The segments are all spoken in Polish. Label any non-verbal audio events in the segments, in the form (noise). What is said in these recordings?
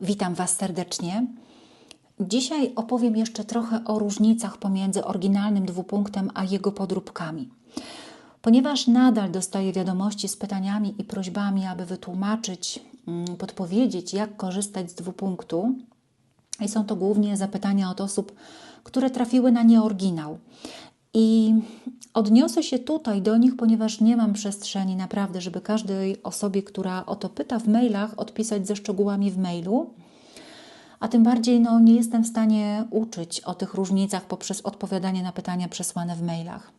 Witam Was serdecznie. Dzisiaj opowiem jeszcze trochę o różnicach pomiędzy oryginalnym dwupunktem a jego podróbkami. Ponieważ nadal dostaję wiadomości z pytaniami i prośbami, aby wytłumaczyć, mm, podpowiedzieć, jak korzystać z dwupunktu, i są to głównie zapytania od osób, które trafiły na nieoryginał. I odniosę się tutaj do nich, ponieważ nie mam przestrzeni naprawdę, żeby każdej osobie, która o to pyta w mailach, odpisać ze szczegółami w mailu. A tym bardziej no, nie jestem w stanie uczyć o tych różnicach poprzez odpowiadanie na pytania przesłane w mailach.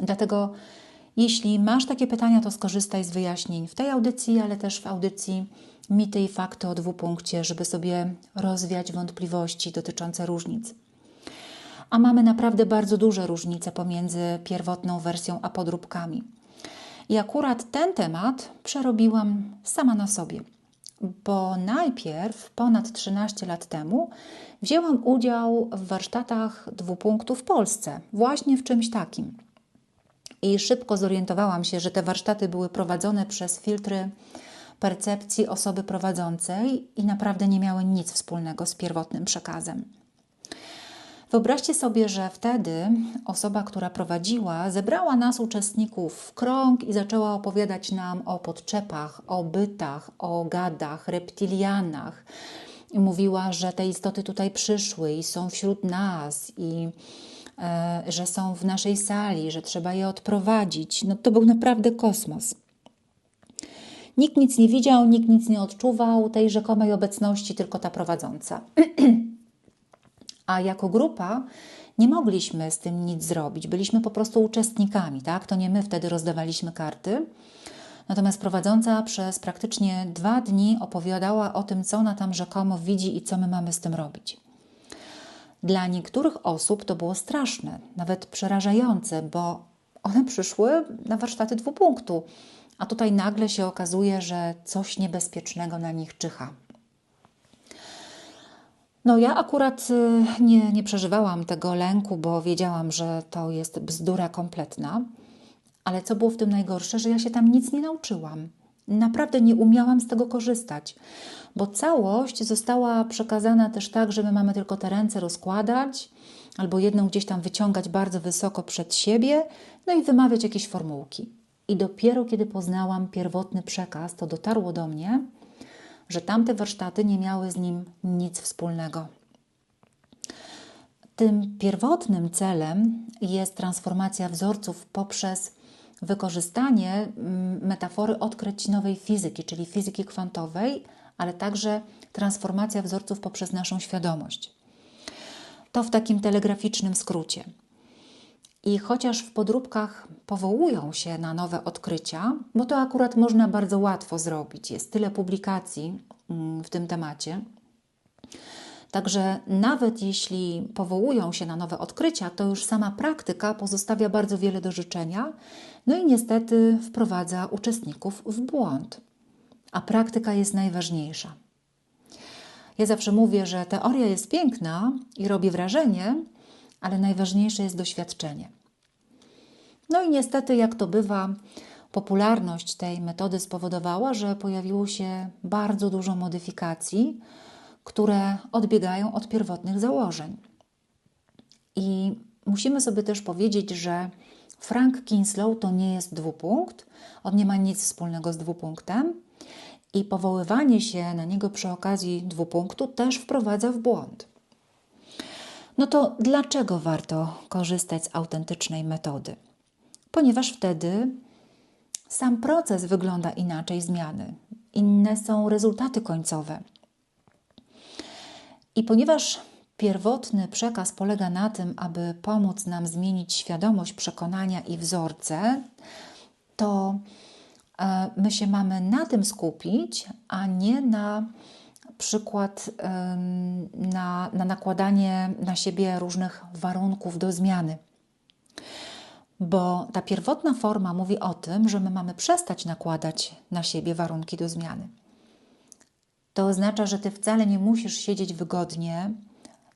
Dlatego, jeśli masz takie pytania, to skorzystaj z wyjaśnień w tej audycji, ale też w audycji Mity i Fakty o dwupunkcie, żeby sobie rozwiać wątpliwości dotyczące różnic a mamy naprawdę bardzo duże różnice pomiędzy pierwotną wersją a podróbkami. I akurat ten temat przerobiłam sama na sobie, bo najpierw, ponad 13 lat temu, wzięłam udział w warsztatach dwupunktu w Polsce, właśnie w czymś takim. I szybko zorientowałam się, że te warsztaty były prowadzone przez filtry percepcji osoby prowadzącej i naprawdę nie miały nic wspólnego z pierwotnym przekazem. Wyobraźcie sobie, że wtedy osoba, która prowadziła, zebrała nas, uczestników, w krąg i zaczęła opowiadać nam o podczepach, o bytach, o gadach, reptilianach. I mówiła, że te istoty tutaj przyszły i są wśród nas, i e, że są w naszej sali, że trzeba je odprowadzić. No to był naprawdę kosmos. Nikt nic nie widział, nikt nic nie odczuwał tej rzekomej obecności, tylko ta prowadząca. (clears throat) a jako grupa nie mogliśmy z tym nic zrobić. Byliśmy po prostu uczestnikami, tak? To nie my wtedy rozdawaliśmy karty. Natomiast prowadząca przez praktycznie dwa dni opowiadała o tym, co ona tam rzekomo widzi i co my mamy z tym robić. Dla niektórych osób to było straszne, nawet przerażające, bo one przyszły na warsztaty dwupunktu, a tutaj nagle się okazuje, że coś niebezpiecznego na nich czyha. No, ja akurat y, nie, nie przeżywałam tego lęku, bo wiedziałam, że to jest bzdura kompletna. Ale co było w tym najgorsze, że ja się tam nic nie nauczyłam. Naprawdę nie umiałam z tego korzystać, bo całość została przekazana też tak, że my mamy tylko te ręce rozkładać albo jedną gdzieś tam wyciągać bardzo wysoko przed siebie, no i wymawiać jakieś formułki. I dopiero kiedy poznałam pierwotny przekaz, to dotarło do mnie, że tamte warsztaty nie miały z nim nic wspólnego. Tym pierwotnym celem jest transformacja wzorców poprzez wykorzystanie mm, metafory odkryć nowej fizyki, czyli fizyki kwantowej, ale także transformacja wzorców poprzez naszą świadomość. To w takim telegraficznym skrócie. I chociaż w podróbkach powołują się na nowe odkrycia, bo to akurat można bardzo łatwo zrobić, jest tyle publikacji mm, w tym temacie. Także nawet jeśli powołują się na nowe odkrycia, to już sama praktyka pozostawia bardzo wiele do życzenia, no i niestety wprowadza uczestników w błąd. A praktyka jest najważniejsza. Ja zawsze mówię, że teoria jest piękna i robi wrażenie, ale najważniejsze jest doświadczenie. No i niestety, jak to bywa, popularność tej metody spowodowała, że pojawiło się bardzo dużo modyfikacji, które odbiegają od pierwotnych założeń. I musimy sobie też powiedzieć, że Frank Kinslow to nie jest dwupunkt, on nie ma nic wspólnego z dwupunktem i powoływanie się na niego przy okazji dwupunktu też wprowadza w błąd. No to dlaczego warto korzystać z autentycznej metody? Ponieważ wtedy sam proces wygląda inaczej zmiany, inne są rezultaty końcowe. I ponieważ pierwotny przekaz polega na tym, aby pomóc nam zmienić świadomość, przekonania i wzorce, to e, my się mamy na tym skupić, a nie na przykład na, na nakładanie na siebie różnych warunków do zmiany. Bo ta pierwotna forma mówi o tym, że my mamy przestać nakładać na siebie warunki do zmiany. To oznacza, że ty wcale nie musisz siedzieć wygodnie,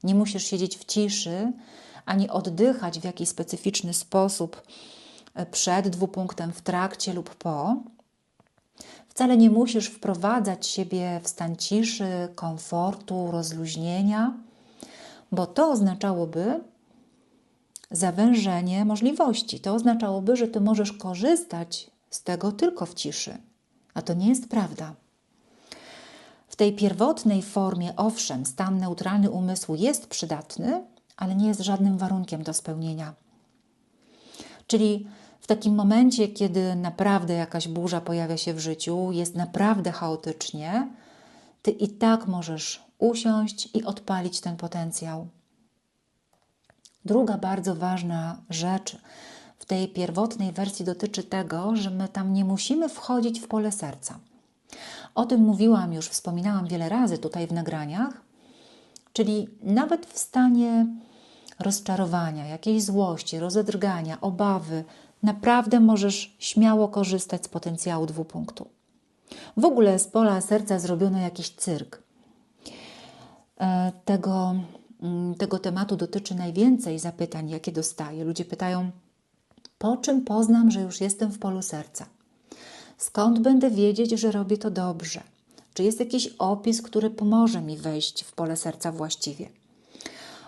nie musisz siedzieć w ciszy, ani oddychać w jakiś specyficzny sposób e, przed dwupunktem, w trakcie lub po, Wcale nie musisz wprowadzać siebie w stan ciszy, komfortu, rozluźnienia, bo to oznaczałoby zawężenie możliwości. To oznaczałoby, że ty możesz korzystać z tego tylko w ciszy, a to nie jest prawda. W tej pierwotnej formie, owszem, stan neutralny umysłu jest przydatny, ale nie jest żadnym warunkiem do spełnienia. Czyli w takim momencie, kiedy naprawdę jakaś burza pojawia się w życiu, jest naprawdę chaotycznie, ty i tak możesz usiąść i odpalić ten potencjał. Druga bardzo ważna rzecz w tej pierwotnej wersji dotyczy tego, że my tam nie musimy wchodzić w pole serca. O tym mówiłam już, wspominałam wiele razy tutaj w nagraniach, czyli nawet w stanie rozczarowania, jakiejś złości, rozedrgania, obawy, naprawdę możesz śmiało korzystać z potencjału dwupunktu. W ogóle z pola serca zrobiono jakiś cyrk. E, tego, mm, tego tematu dotyczy najwięcej zapytań, jakie dostaję. Ludzie pytają, po czym poznam, że już jestem w polu serca? Skąd będę wiedzieć, że robię to dobrze? Czy jest jakiś opis, który pomoże mi wejść w pole serca właściwie?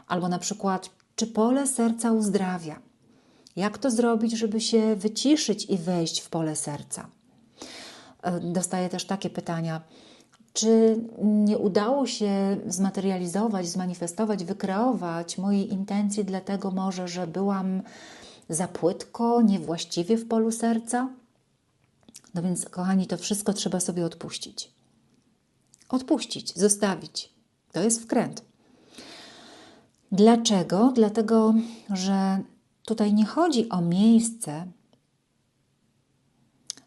Albo na przykład, czy pole serca uzdrawia? Jak to zrobić, żeby się wyciszyć i wejść w pole serca? E, dostaję też takie pytania. Czy nie udało się zmaterializować, zmanifestować, wykreować mojej intencji, dlatego może, że byłam za płytko, niewłaściwie w polu serca? No więc, kochani, to wszystko trzeba sobie odpuścić. Odpuścić, zostawić. To jest wkręt. Dlaczego? Dlatego, że tutaj nie chodzi o miejsce,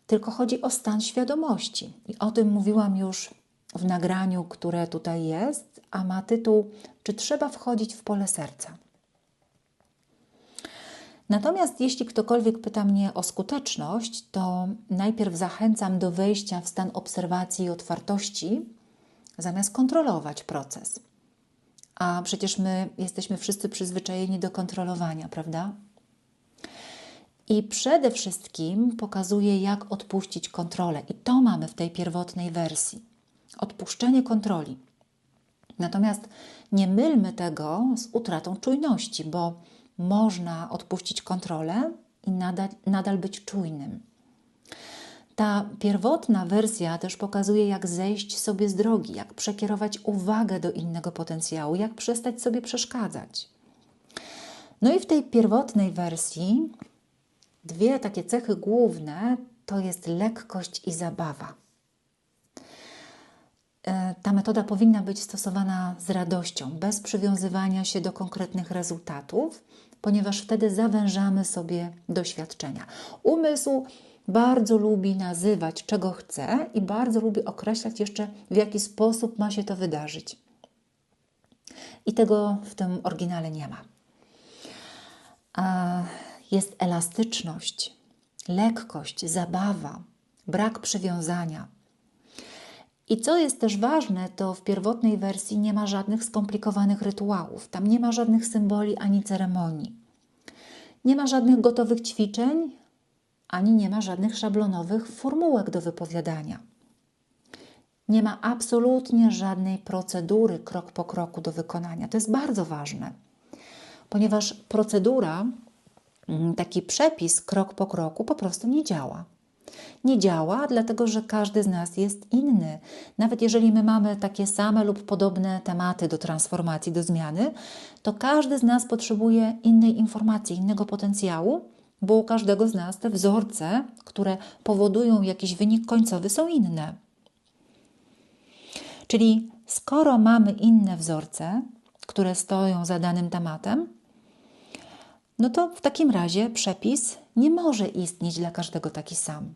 tylko chodzi o stan świadomości. I o tym mówiłam już w nagraniu, które tutaj jest, a ma tytuł Czy trzeba wchodzić w pole serca? Natomiast jeśli ktokolwiek pyta mnie o skuteczność, to najpierw zachęcam do wejścia w stan obserwacji i otwartości, zamiast kontrolować proces. A przecież my jesteśmy wszyscy przyzwyczajeni do kontrolowania, prawda? I przede wszystkim pokazuje, jak odpuścić kontrolę. I to mamy w tej pierwotnej wersji. Odpuszczenie kontroli. Natomiast nie mylmy tego z utratą czujności, bo można odpuścić kontrolę i nadal, nadal być czujnym. Ta pierwotna wersja też pokazuje, jak zejść sobie z drogi, jak przekierować uwagę do innego potencjału, jak przestać sobie przeszkadzać. No i w tej pierwotnej wersji dwie takie cechy główne to jest lekkość i zabawa. E, ta metoda powinna być stosowana z radością, bez przywiązywania się do konkretnych rezultatów, ponieważ wtedy zawężamy sobie doświadczenia. Umysł bardzo lubi nazywać, czego chce, i bardzo lubi określać jeszcze, w jaki sposób ma się to wydarzyć. I tego w tym oryginale nie ma. A jest elastyczność, lekkość, zabawa, brak przywiązania. I co jest też ważne, to w pierwotnej wersji nie ma żadnych skomplikowanych rytuałów, tam nie ma żadnych symboli ani ceremonii. Nie ma żadnych gotowych ćwiczeń, ani nie ma żadnych szablonowych formułek do wypowiadania. Nie ma absolutnie żadnej procedury krok po kroku do wykonania. To jest bardzo ważne, ponieważ procedura, taki przepis krok po kroku po prostu nie działa nie działa, dlatego że każdy z nas jest inny. Nawet jeżeli my mamy takie same lub podobne tematy do transformacji, do zmiany, to każdy z nas potrzebuje innej informacji, innego potencjału, bo u każdego z nas te wzorce, które powodują jakiś wynik końcowy, są inne. Czyli skoro mamy inne wzorce, które stoją za danym tematem, no to w takim razie przepis nie może istnieć dla każdego taki sam.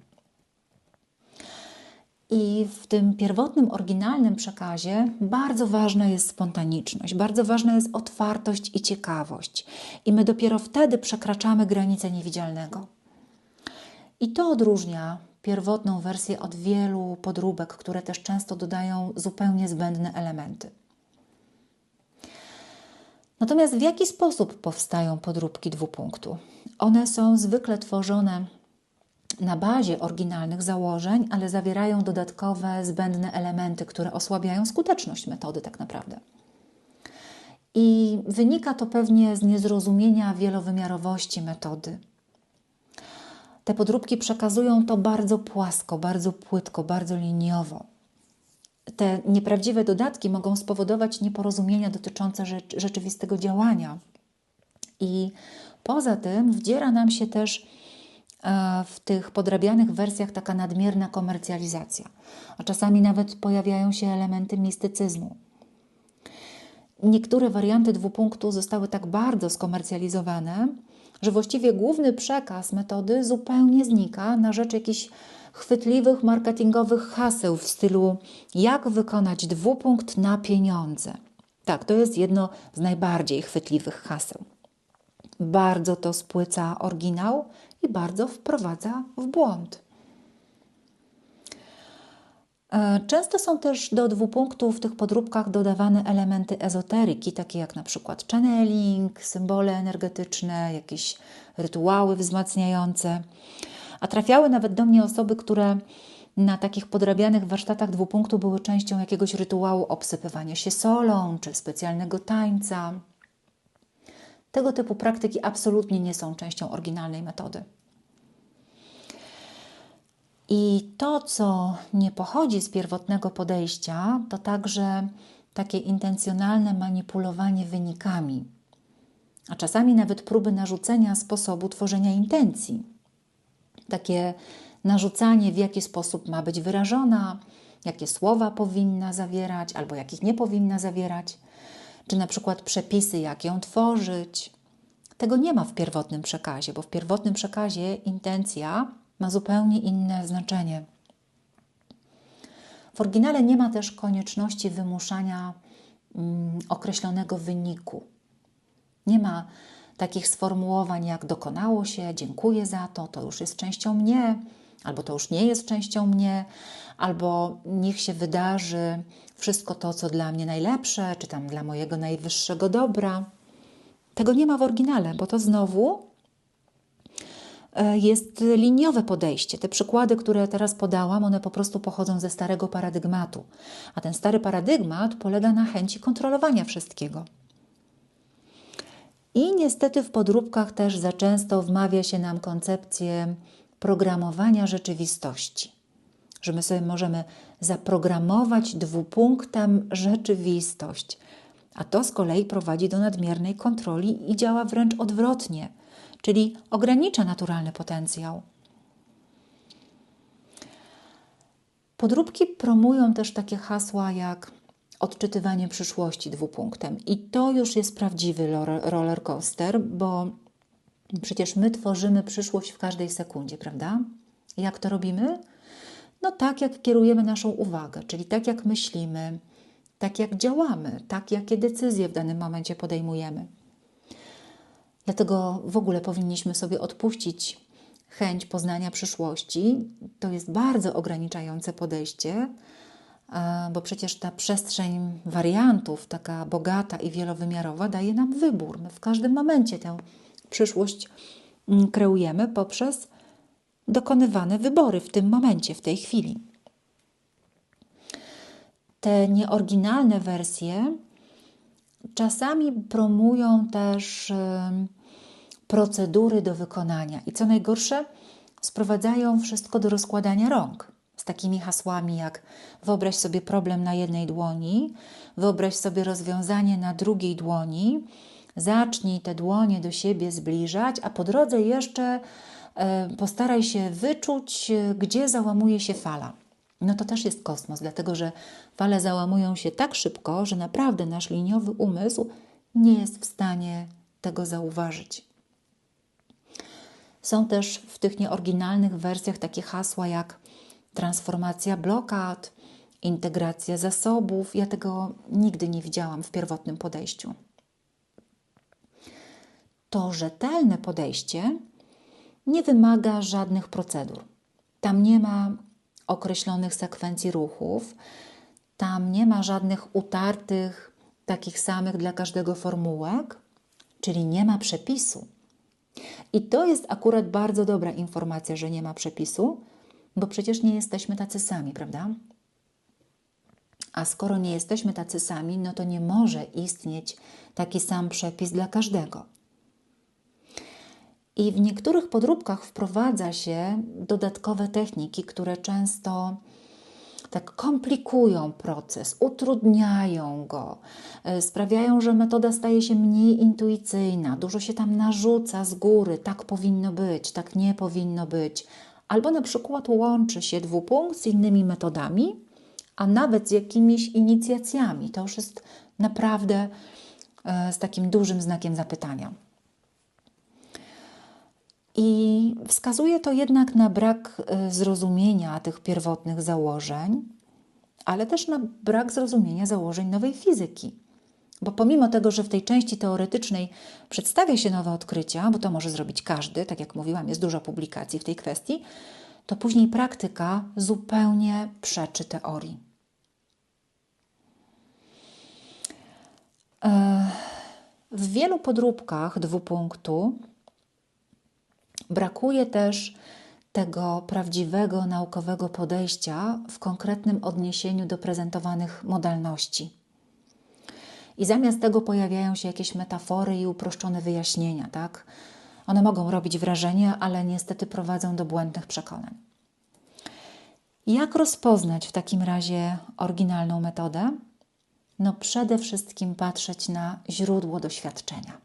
I w tym pierwotnym, oryginalnym przekazie bardzo ważna jest spontaniczność, bardzo ważna jest otwartość i ciekawość. I my dopiero wtedy przekraczamy granice niewidzialnego. I to odróżnia pierwotną wersję od wielu podróbek, które też często dodają zupełnie zbędne elementy. Natomiast w jaki sposób powstają podróbki dwupunktu? One są zwykle tworzone na bazie oryginalnych założeń, ale zawierają dodatkowe, zbędne elementy, które osłabiają skuteczność metody, tak naprawdę. I wynika to pewnie z niezrozumienia wielowymiarowości metody. Te podróbki przekazują to bardzo płasko, bardzo płytko, bardzo liniowo. Te nieprawdziwe dodatki mogą spowodować nieporozumienia dotyczące rzeczywistego działania. I poza tym wdziera nam się też e, w tych podrabianych wersjach taka nadmierna komercjalizacja, a czasami nawet pojawiają się elementy mistycyzmu. Niektóre warianty dwupunktu zostały tak bardzo skomercjalizowane, że właściwie główny przekaz metody zupełnie znika na rzecz jakichś chwytliwych marketingowych haseł w stylu jak wykonać dwupunkt na pieniądze. Tak, to jest jedno z najbardziej chwytliwych haseł. Bardzo to spłyca oryginał i bardzo wprowadza w błąd. E, często są też do dwupunktów w tych podróbkach dodawane elementy ezoteryki, takie jak na przykład channeling, symbole energetyczne, jakieś rytuały wzmacniające. A trafiały nawet do mnie osoby, które na takich podrabianych warsztatach dwupunktu były częścią jakiegoś rytuału obsypywania się solą czy specjalnego tańca. Tego typu praktyki absolutnie nie są częścią oryginalnej metody. I to, co nie pochodzi z pierwotnego podejścia, to także takie intencjonalne manipulowanie wynikami, a czasami nawet próby narzucenia sposobu tworzenia intencji. Takie narzucanie, w jaki sposób ma być wyrażona, jakie słowa powinna zawierać albo jakich nie powinna zawierać, czy na przykład przepisy, jak ją tworzyć. Tego nie ma w pierwotnym przekazie, bo w pierwotnym przekazie intencja ma zupełnie inne znaczenie. W oryginale nie ma też konieczności wymuszania mm, określonego wyniku. Nie ma takich sformułowań jak dokonało się, dziękuję za to, to już jest częścią mnie, albo to już nie jest częścią mnie, albo niech się wydarzy wszystko to, co dla mnie najlepsze, czy tam dla mojego najwyższego dobra. Tego nie ma w oryginale, bo to znowu E, jest liniowe podejście. Te przykłady, które teraz podałam, one po prostu pochodzą ze starego paradygmatu. A ten stary paradygmat polega na chęci kontrolowania wszystkiego. I niestety w podróbkach też za często wmawia się nam koncepcję programowania rzeczywistości. Że my sobie możemy zaprogramować dwupunktem rzeczywistość. A to z kolei prowadzi do nadmiernej kontroli i działa wręcz odwrotnie – czyli ogranicza naturalny potencjał. Podróbki promują też takie hasła jak odczytywanie przyszłości dwupunktem. I to już jest prawdziwy roller coaster, bo przecież my tworzymy przyszłość w każdej sekundzie, prawda? Jak to robimy? No tak, jak kierujemy naszą uwagę, czyli tak, jak myślimy, tak, jak działamy, tak, jakie decyzje w danym momencie podejmujemy. Dlatego w ogóle powinniśmy sobie odpuścić chęć poznania przyszłości. To jest bardzo ograniczające podejście, bo przecież ta przestrzeń wariantów, taka bogata i wielowymiarowa, daje nam wybór. My w każdym momencie tę przyszłość mm, kreujemy poprzez dokonywane wybory w tym momencie, w tej chwili. Te nieoryginalne wersje Czasami promują też procedury do wykonania i co najgorsze, sprowadzają wszystko do rozkładania rąk. Z takimi hasłami jak wyobraź sobie problem na jednej dłoni, wyobraź sobie rozwiązanie na drugiej dłoni, zacznij te dłonie do siebie zbliżać, a po drodze jeszcze postaraj się wyczuć, gdzie załamuje się fala no to też jest kosmos, dlatego że fale załamują się tak szybko, że naprawdę nasz liniowy umysł nie jest w stanie tego zauważyć. Są też w tych nieoryginalnych wersjach takie hasła jak transformacja blokad, integracja zasobów. Ja tego nigdy nie widziałam w pierwotnym podejściu. To rzetelne podejście nie wymaga żadnych procedur. Tam nie ma określonych sekwencji ruchów. Tam nie ma żadnych utartych, takich samych dla każdego formułek, czyli nie ma przepisu. I to jest akurat bardzo dobra informacja, że nie ma przepisu, bo przecież nie jesteśmy tacy sami, prawda? A skoro nie jesteśmy tacy sami, no to nie może istnieć taki sam przepis dla każdego. I w niektórych podróbkach wprowadza się dodatkowe techniki, które często tak komplikują proces, utrudniają go, e, sprawiają, że metoda staje się mniej intuicyjna, dużo się tam narzuca z góry, tak powinno być, tak nie powinno być. Albo na przykład łączy się dwupunkt z innymi metodami, a nawet z jakimiś inicjacjami. To już jest naprawdę e, z takim dużym znakiem zapytania. I wskazuje to jednak na brak e, zrozumienia tych pierwotnych założeń, ale też na brak zrozumienia założeń nowej fizyki. Bo pomimo tego, że w tej części teoretycznej przedstawia się nowe odkrycia, bo to może zrobić każdy, tak jak mówiłam, jest dużo publikacji w tej kwestii, to później praktyka zupełnie przeczy teorii. E, w wielu podróbkach dwupunktu Brakuje też tego prawdziwego naukowego podejścia w konkretnym odniesieniu do prezentowanych modalności. I zamiast tego pojawiają się jakieś metafory i uproszczone wyjaśnienia, tak? One mogą robić wrażenie, ale niestety prowadzą do błędnych przekonań. Jak rozpoznać w takim razie oryginalną metodę? No przede wszystkim patrzeć na źródło doświadczenia.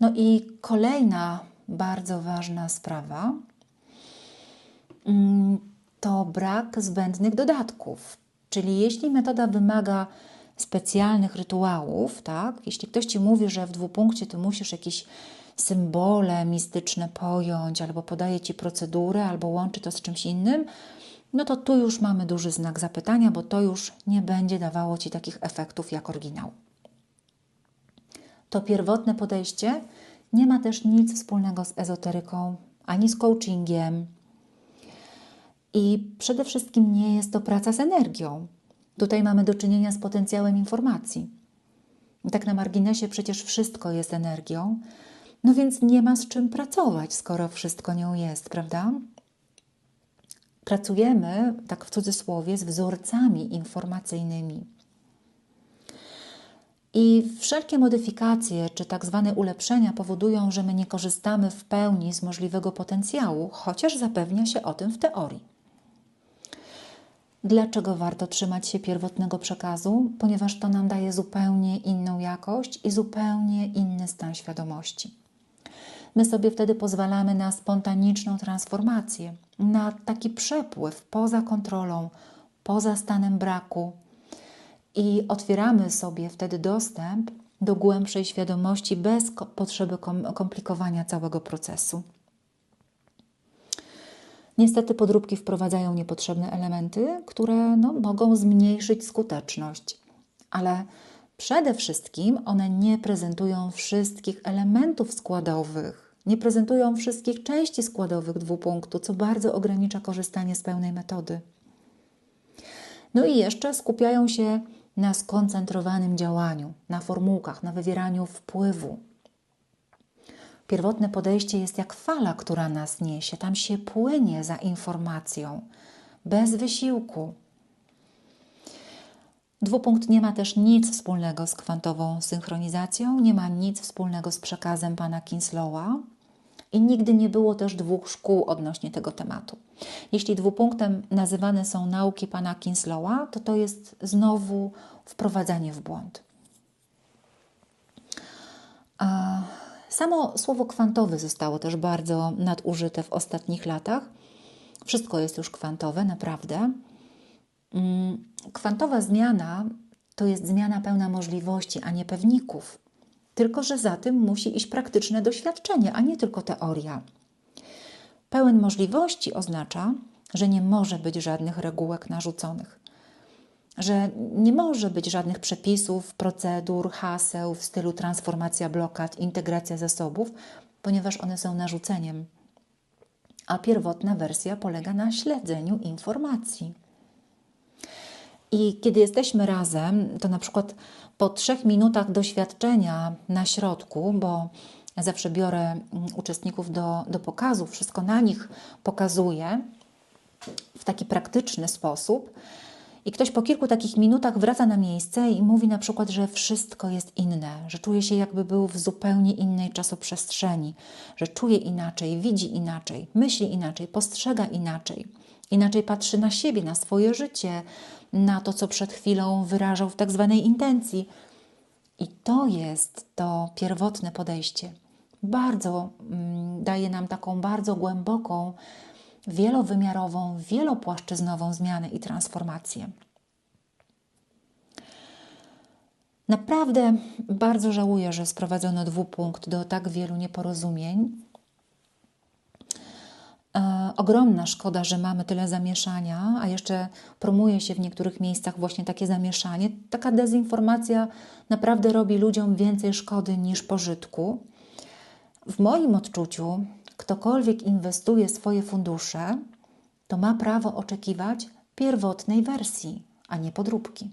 No i kolejna bardzo ważna sprawa mm, to brak zbędnych dodatków. Czyli jeśli metoda wymaga specjalnych rytuałów, tak? Jeśli ktoś ci mówi, że w dwupunkcie ty musisz jakieś symbole mistyczne pojąć, albo podaje ci procedurę, albo łączy to z czymś innym, no to tu już mamy duży znak zapytania, bo to już nie będzie dawało ci takich efektów jak oryginał. To pierwotne podejście nie ma też nic wspólnego z ezoteryką ani z coachingiem. I przede wszystkim nie jest to praca z energią. Tutaj mamy do czynienia z potencjałem informacji. Tak na marginesie przecież wszystko jest energią, no więc nie ma z czym pracować, skoro wszystko nią jest, prawda? Pracujemy, tak w cudzysłowie, z wzorcami informacyjnymi. I wszelkie modyfikacje czy tak zwane ulepszenia powodują, że my nie korzystamy w pełni z możliwego potencjału, chociaż zapewnia się o tym w teorii. Dlaczego warto trzymać się pierwotnego przekazu? Ponieważ to nam daje zupełnie inną jakość i zupełnie inny stan świadomości. My sobie wtedy pozwalamy na spontaniczną transformację, na taki przepływ poza kontrolą, poza stanem braku, i otwieramy sobie wtedy dostęp do głębszej świadomości bez potrzeby komplikowania całego procesu. Niestety podróbki wprowadzają niepotrzebne elementy, które no, mogą zmniejszyć skuteczność, ale przede wszystkim one nie prezentują wszystkich elementów składowych, nie prezentują wszystkich części składowych dwupunktu, co bardzo ogranicza korzystanie z pełnej metody. No i jeszcze skupiają się na skoncentrowanym działaniu, na formułkach, na wywieraniu wpływu. Pierwotne podejście jest jak fala, która nas niesie, tam się płynie za informacją, bez wysiłku. Dwupunkt nie ma też nic wspólnego z kwantową synchronizacją, nie ma nic wspólnego z przekazem pana Kinslowa, i nigdy nie było też dwóch szkół odnośnie tego tematu. Jeśli dwupunktem nazywane są nauki pana Kinslowa, to to jest znowu wprowadzanie w błąd. Samo słowo kwantowy zostało też bardzo nadużyte w ostatnich latach. Wszystko jest już kwantowe, naprawdę. Mm, kwantowa zmiana to jest zmiana pełna możliwości, a nie pewników. Tylko, że za tym musi iść praktyczne doświadczenie, a nie tylko teoria. Pełen możliwości oznacza, że nie może być żadnych regułek narzuconych, że nie może być żadnych przepisów, procedur, haseł w stylu transformacja blokad, integracja zasobów, ponieważ one są narzuceniem. A pierwotna wersja polega na śledzeniu informacji. I kiedy jesteśmy razem, to na przykład po trzech minutach doświadczenia na środku, bo zawsze biorę mm, uczestników do, do pokazu, wszystko na nich pokazuję w taki praktyczny sposób. I ktoś po kilku takich minutach wraca na miejsce i mówi na przykład, że wszystko jest inne, że czuje się jakby był w zupełnie innej czasoprzestrzeni, że czuje inaczej, widzi inaczej, myśli inaczej, postrzega inaczej, inaczej patrzy na siebie, na swoje życie, na to, co przed chwilą wyrażał w tak zwanej intencji. I to jest to pierwotne podejście. Bardzo mm, daje nam taką bardzo głęboką, wielowymiarową, wielopłaszczyznową zmianę i transformację. Naprawdę bardzo żałuję, że sprowadzono dwupunkt do tak wielu nieporozumień. E, ogromna szkoda, że mamy tyle zamieszania, a jeszcze promuje się w niektórych miejscach właśnie takie zamieszanie. Taka dezinformacja naprawdę robi ludziom więcej szkody niż pożytku. W moim odczuciu, ktokolwiek inwestuje swoje fundusze, to ma prawo oczekiwać pierwotnej wersji, a nie podróbki.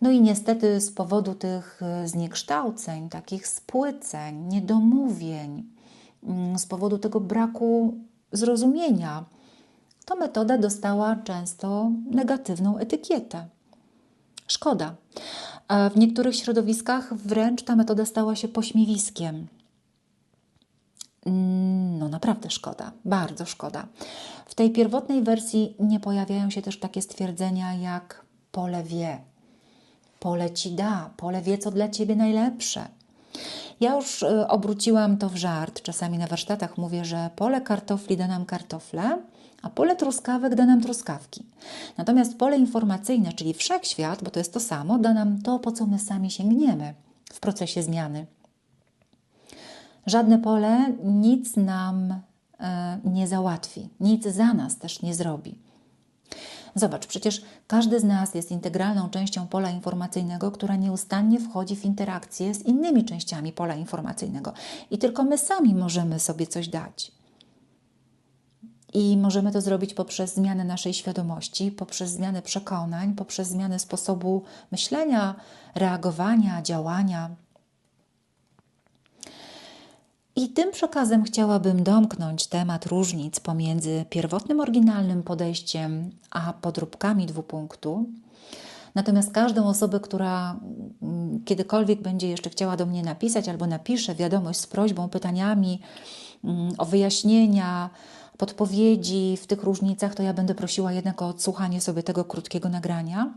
No i niestety z powodu tych zniekształceń, takich spłyceń, niedomówień, mm, z powodu tego braku zrozumienia, ta metoda dostała często negatywną etykietę. Szkoda. W niektórych środowiskach wręcz ta metoda stała się pośmiewiskiem. Mm, no naprawdę szkoda, bardzo szkoda. W tej pierwotnej wersji nie pojawiają się też takie stwierdzenia jak pole wie, pole ci da, pole wie, co dla ciebie najlepsze. Ja już y, obróciłam to w żart. Czasami na warsztatach mówię, że pole kartofli da nam kartofle, a pole truskawek da nam truskawki. Natomiast pole informacyjne, czyli wszechświat, bo to jest to samo, da nam to, po co my sami sięgniemy w procesie zmiany. Żadne pole nic nam e, nie załatwi, nic za nas też nie zrobi. Zobacz, przecież każdy z nas jest integralną częścią pola informacyjnego, która nieustannie wchodzi w interakcję z innymi częściami pola informacyjnego. I tylko my sami możemy sobie coś dać. I możemy to zrobić poprzez zmianę naszej świadomości, poprzez zmianę przekonań, poprzez zmianę sposobu myślenia, reagowania, działania. I tym przekazem chciałabym domknąć temat różnic pomiędzy pierwotnym, oryginalnym podejściem a podróbkami dwupunktu. Natomiast każdą osobę, która mm, kiedykolwiek będzie jeszcze chciała do mnie napisać albo napisze wiadomość z prośbą, pytaniami mm, o wyjaśnienia, podpowiedzi w tych różnicach, to ja będę prosiła jednak o odsłuchanie sobie tego krótkiego nagrania,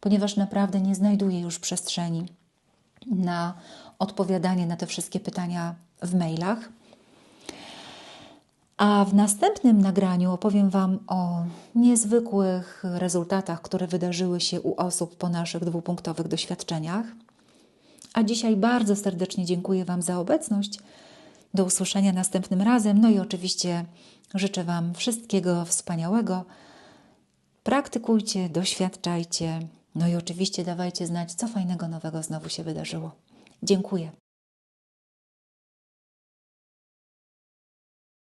ponieważ naprawdę nie znajduję już przestrzeni na odpowiadanie na te wszystkie pytania w mailach. A w następnym nagraniu opowiem Wam o niezwykłych rezultatach, które wydarzyły się u osób po naszych dwupunktowych doświadczeniach. A dzisiaj bardzo serdecznie dziękuję Wam za obecność. Do usłyszenia następnym razem. No i oczywiście życzę Wam wszystkiego wspaniałego. Praktykujcie, doświadczajcie. No i oczywiście dawajcie znać, co fajnego nowego znowu się wydarzyło. Dziękuję.